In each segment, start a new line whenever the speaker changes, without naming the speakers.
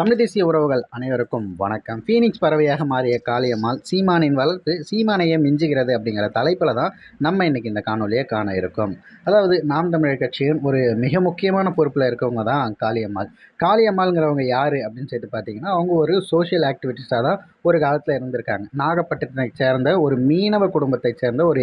தமிழ் தேசிய உறவுகள் அனைவருக்கும் வணக்கம். ஃபீனிக்ஸ் பறவையாக மாறிய காளியம்மாள் சீமானின் வளர்ப்பு சீமானையே மிஞ்சுகிறது அப்படிங்கிற தலைப்பில் தான் நம்ம இன்றைக்கி இந்த காணொலியை காண இருக்கோம். அதாவது நாம் தமிழர் கட்சியின் ஒரு மிக முக்கியமான பொறுப்பில் இருக்கவங்க தான் காளியம்மாள். காளியம்மாள்ங்கிறவங்க யார் அப்படின்னு சொல்லிட்டு பார்த்தீங்கன்னா அவங்க ஒரு சோஷியல் ஆக்டிவிட்டிஸாக தான் ஒரு காலத்தில் இருந்திருக்காங்க. நாகப்பட்டினத்தை சேர்ந்த ஒரு மீனவ குடும்பத்தை சேர்ந்த ஒரு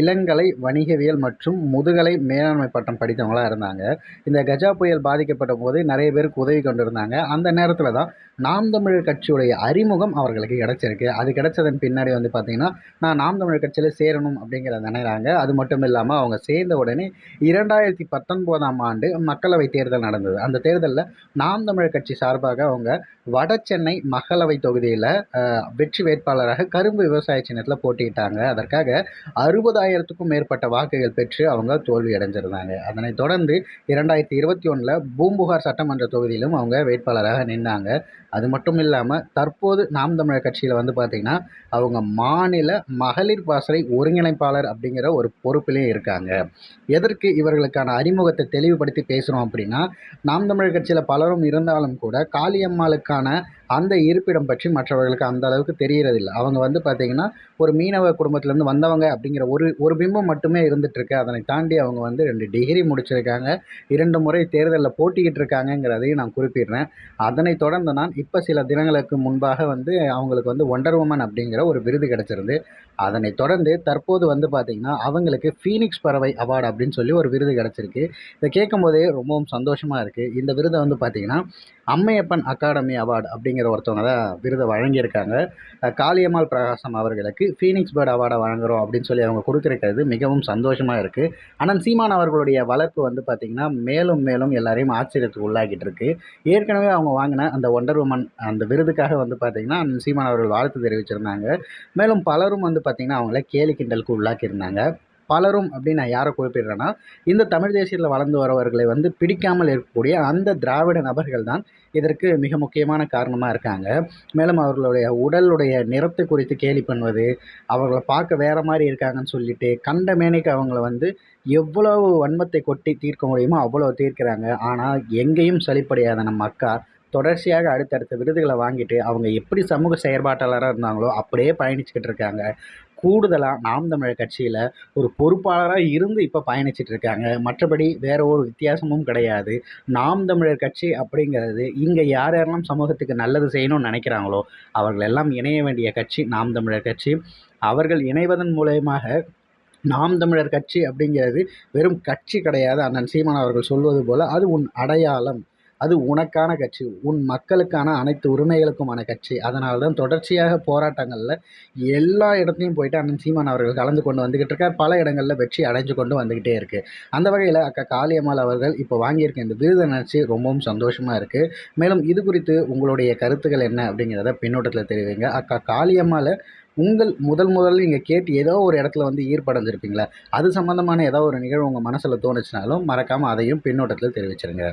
இளங்கலை வணிகவியல் மற்றும் முதுகலை மேலாண்மை பட்டம் படித்தவங்களாக இருந்தாங்க. இந்த கஜா புயல் பாதிக்கப்பட்ட போது நிறைய பேருக்கு உதவி கொண்டிருந்தாங்க. அந்த நேரம் நேரத்தில் தான் நாம் தமிழர் கட்சியுடைய அறிமுகம் அவர்களுக்கு கிடச்சிருக்கு. அது கிடைச்சதன் பின்னாடி வந்து பார்த்திங்கன்னா நான் நாம் தமிழர் கட்சியில் சேரணும் அப்படிங்கிறத நினைக்கிறாங்க அது மட்டும் இல்லாமல் அவங்க சேர்ந்த உடனே இரண்டாயிரத்தி பத்தொன்பதாம் ஆண்டு மக்களவை தேர்தல் நடந்தது. அந்த தேர்தலில் நாம் தமிழர் கட்சி சார்பாக அவங்க வட சென்னை மக்களவை தொகுதியில் வெற்றி வேட்பாளராக கரும்பு விவசாய சின்னத்தில் போட்டியிட்டாங்க. அதற்காக அறுபதாயிரத்துக்கும் மேற்பட்ட வாக்குகள் பெற்று அவங்க தோல்வி அடைஞ்சிருந்தாங்க. அதனைத் தொடர்ந்து இரண்டாயிரத்தி இருபத்தி ஒன்றில் பூம்புகார் சட்டமன்ற தொகுதியிலும் அவங்க வேட்பாளராக இருந்தாங்க அது மட்டும் இல்லாமல் தற்போது நாம் தமிழர் கட்சியில் வந்து பார்த்திங்கன்னா அவங்க மாநில மகளிர் பாசறை ஒருங்கிணைப்பாளர் அப்படிங்கிற ஒரு பொறுப்பிலையும் இருக்காங்க. எதற்கு இவர்களுக்கான அறிமுகத்தை தெளிவுபடுத்தி பேசுகிறோம் அப்படின்னா நாம் தமிழர் கட்சியில் பலரும் இருந்தாலும் கூட காளியம்மாளுக்கான அந்த இருப்பிடம் பற்றி மற்றவர்களுக்கு அந்த அளவுக்கு தெரியறதில்லை. அவங்க வந்து பார்த்திங்கன்னா ஒரு மீனவ குடும்பத்திலேருந்து வந்தவங்க அப்படிங்கிற ஒரு ஒரு பிம்பம் மட்டுமே இருந்துகிட்ருக்கு அதனை தாண்டி அவங்க வந்து ரெண்டு டிகிரி முடிச்சிருக்காங்க. இரண்டு முறை தேர்தலில் போட்டிக்கிட்டு இருக்காங்கங்கிறதையும் நான் குறிப்பிடுறேன். அதனை அதனைத் தொடர்ந்து நான் இப்போ சில தினங்களுக்கு முன்பாக வந்து அவங்களுக்கு வந்து ஒண்டர் உமன் அப்படிங்கிற ஒரு விருது கிடச்சிருந்து அதனை தொடர்ந்து தற்போது வந்து பார்த்திங்கன்னா அவங்களுக்கு ஃபீனிக்ஸ் பறவை அவார்டு அப்படின்னு சொல்லி ஒரு விருது கிடச்சிருக்கு. இதை கேட்கும்போதே ரொம்பவும் சந்தோஷமாக இருக்குது இந்த விருதை வந்து பார்த்திங்கன்னா அம்மையப்பன் அகாடமி அவார்டு அப்படிங்கிற ஒருத்தவங்க தான் விருதை வழங்கியிருக்காங்க. காளியம்மாள் பிரகாசம் அவர்களுக்கு ஃபீனிக்ஸ் பேர்டு அவார்டை வழங்குறோம் அப்படின்னு சொல்லி அவங்க கொடுத்துருக்கிறது மிகவும் சந்தோஷமாக இருக்குது ஆனால் சீமான் அவர்களுடைய வளர்ப்பு வந்து பார்த்திங்கன்னா மேலும் மேலும் எல்லாரையும் ஆச்சரியத்துக்கு உள்ளாக்கிட்டு இருக்கு. ஏற்கனவே அவங்க வாங்கின அந்த ஒண்டர் உமன் அந்த விருதுக்காக வந்து பார்த்திங்கன்னா சீமான் அவர்கள் வாழ்த்து தெரிவிச்சிருந்தாங்க. மேலும் பலரும் வந்து பார்த்திங்கன்னா அவங்கள கேலி கிண்டலுக்கு உள்ளாக்கியிருந்தாங்க. பலரும் அப்படின்னு நான் யாரை குறிப்பிடுறேன்னா இந்த தமிழ் தேசியத்தில் வளர்ந்து வரவர்களை வந்து பிடிக்காமல் இருக்கக்கூடிய அந்த திராவிட நபர்கள் தான் இதற்கு மிக முக்கியமான காரணமாக இருக்காங்க. மேலும் அவர்களுடைய உடலுடைய நிறத்தை குறித்து கேலி பண்ணுவது அவர்களை பார்க்க வேறு மாதிரி இருக்காங்கன்னு சொல்லிட்டு கண்ட மேனைக்கு அவங்கள வந்து எவ்வளவு வன்மத்தை கொட்டி தீர்க்க முடியுமோ அவ்வளோ தீர்க்கிறாங்க. ஆனால் எங்கேயும் சளிப்படையாத நம்ம அக்கா தொடர்ச்சியாக அடுத்தடுத்த விருதுகளை வாங்கிட்டு அவங்க எப்படி சமூக செயற்பாட்டாளராக இருந்தாங்களோ அப்படியே பயணிச்சுக்கிட்டு இருக்காங்க. கூடுதலாக நாம் தமிழர் கட்சியில் ஒரு பொறுப்பாளராக இருந்து இப்போ பயணிச்சிட்டு இருக்காங்க. மற்றபடி வேற ஒரு வித்தியாசமும் கிடையாது. நாம் தமிழர் கட்சி அப்படிங்கிறது இங்கே யார் யாரெல்லாம் சமூகத்துக்கு நல்லது செய்யணும்னு நினைக்கிறாங்களோ அவர்கள் எல்லாம் இணைய வேண்டிய கட்சி நாம் தமிழர் கட்சி. அவர்கள் இணைவதன் மூலயமாக நாம் தமிழர் கட்சி அப்படிங்கிறது வெறும் கட்சி கிடையாது. அண்ணன் சீமான் அவர்கள் சொல்வது போல் அது உன் அடையாளம். அது உனக்கான கட்சி உன் மக்களுக்கான அனைத்து உரிமைகளுக்குமான கட்சி. அதனால தான் தொடர்ச்சியாக போராட்டங்களில் எல்லா இடத்துலையும் போயிட்டு அண்ணன் சீமான் அவர்கள் கலந்து கொண்டு வந்துக்கிட்டு இருக்கார். பல இடங்களில் வெற்றி அடைஞ்சு கொண்டு வந்துக்கிட்டே இருக்குது அந்த வகையில் அக்கா காளியம்மாள் அவர்கள் இப்போ வாங்கியிருக்க இந்த விருதை நினச்சி ரொம்பவும் சந்தோஷமாக இருக்குது மேலும் இது குறித்து உங்களுடைய கருத்துக்கள் என்ன அப்படிங்கிறத பின்னோட்டத்தில் தெரிவிங்க. அக்கா காளியம்மாளை உங்கள் முதல் முதல்ல நீங்கள் கேட்டு ஏதோ ஒரு இடத்துல வந்து ஈர்ப்படைஞ்சிருப்பீங்களா? அது சம்மந்தமான ஏதோ ஒரு நிகழ்வு உங்கள் மனசில் தோணுச்சுனாலும் மறக்காமல் அதையும் பின்னோட்டத்தில் தெரிவிச்சிருங்க.